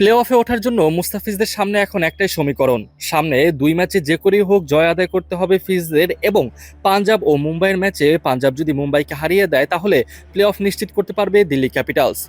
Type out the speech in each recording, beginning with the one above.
Play অফে ওঠার জন্য মুস্তাফিজদের সামনে এখন একটাই সমীকরণ। সামনে দুই ম্যাচে যে করেই হোক জয় আদায় করতে হবে ফিজদের এবং পাঞ্জাব ও মুম্বাইয়ের ম্যাচে পাঞ্জাব যদি মুম্বাইকে হারিয়ে দেয়, তাহলে প্লে অফ নিশ্চিত করতে পারবে দিল্লি ক্যাপিটালস।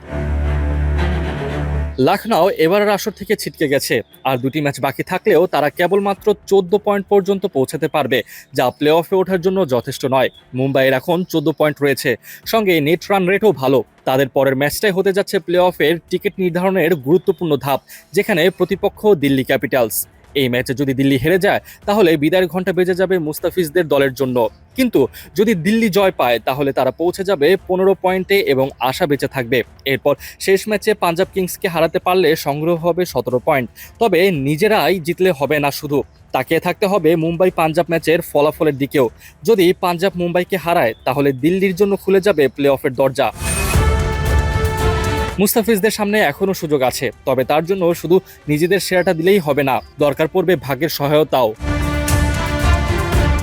লখনৌ এবারের আসর থেকে ছিটকে গেছে। আর দুটি ম্যাচ বাকি থাকলেও তারা কেবলমাত্র চোদ্দ পয়েন্ট পর্যন্ত পৌঁছাতে পারবে, যা প্লে অফে ওঠার জন্য যথেষ্ট নয়। মুম্বাইয়ের এখন চোদ্দ পয়েন্ট রয়েছে। সঙ্গে নেট রান রেটও ভালো। তাদের পরের ম্যাচটাই হতে যাচ্ছে প্লে অফের টিকিট নির্ধারণের গুরুত্বপূর্ণ ধাপ, যেখানে প্রতিপক্ষ দিল্লি ক্যাপিটালস। এই ম্যাচে যদি দিল্লি হেরে যায়, তাহলে বিদায়ের ঘণ্টা বেজে যাবে মুস্তাফিজদের দলের জন্য। কিন্তু যদি দিল্লি জয় পায়, তাহলে তারা পৌঁছে যাবে পনেরো পয়েন্টে এবং আশা বেঁচে থাকবে। এরপর শেষ ম্যাচে পাঞ্জাব কিংসকে হারাতে পারলে সংগ্রহ হবে সতেরো পয়েন্ট। তবে নিজেরাই জিতলে হবে না শুধু। তাকিয়ে থাকতে হবে মুম্বাই পাঞ্জাব ম্যাচের ফলাফলের দিকেও। যদি পাঞ্জাব মুম্বাইকে হারায়, তাহলে দিল্লির জন্য খুলে যাবে প্লে অফের দরজা। মুস্তাফিজদের সামনে এখনও সুযোগ আছে, তবে তার জন্য শুধু নিজেদের সেরাটা দিলেই হবে না, দরকার পড়বে ভাগ্যের সহায়তাও।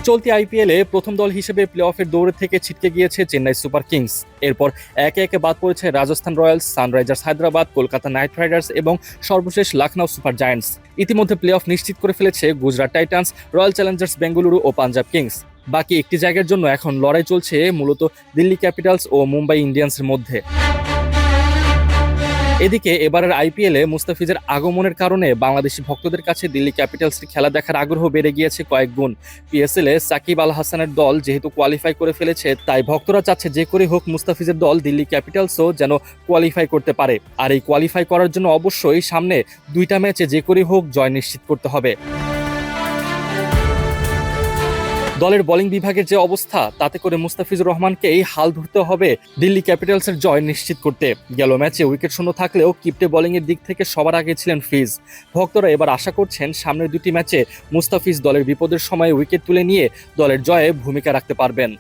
চলতি আইপিএলে প্রথম দল হিসেবে প্লে অফের দৌড়ে থেকে ছিটকে গিয়েছে চেন্নাই সুপার কিংস। এরপর একে একে বাদ পড়েছে Rajasthan Royals, Sunrisers Hyderabad, Kolkata Knight Riders এবং সর্বশেষ লখনৌ সুপার জায়ান্টস। ইতিমধ্যে প্লে অফ নিশ্চিত করে ফেলেছে Gujarat Titans, Royal Challengers Bengaluru ও পাঞ্জাব কিংস। বাকি একটি জায়গার জন্য এখন লড়াই চলছে মূলত দিল্লি ক্যাপিটালস ও মুম্বাই ইন্ডিয়ান্সের মধ্যে। এদিকে এবারের আইপিএলে মুস্তাফিজের আগমনের কারণে বাংলাদেশি ভক্তদের কাছে দিল্লি ক্যাপিটালসের খেলা দেখার আগ্রহ বেড়ে গিয়েছে কয়েক গুণ। পিএসএল এ সাকিব আল হাসানের দল যেহেতু কোয়ালিফাই করে ফেলেছে, তাই ভক্তরা চাচ্ছে যে করে হোক মুস্তাফিজের দল দিল্লি ক্যাপিটালসও যেন কোয়ালিফাই করতে পারে। আর এই কোয়ালিফাই করার জন্য অবশ্যই সামনে দুইটা ম্যাচে যে করে হোক জয় নিশ্চিত করতে হবে। দলের বোলিং বিভাগের যে অবস্থা, তাতে করে মুস্তাফিজুর রহমানকে এই হাল ধরতে হবে দিল্লি ক্যাপিটালসের জয় নিশ্চিত করতে। গেল ম্যাচে উইকেট শূন্য থাকলেও কিপটে বোলিংয়ের দিক থেকে সবার আগে ছিলেন ফিজ। ভক্তরা এবার আশা করছেন সামনের দুটি ম্যাচে মুস্তাফিজ দলের বিপদের সময় উইকেট তুলে নিয়ে দলের জয়ে ভূমিকা রাখতে পারবেন।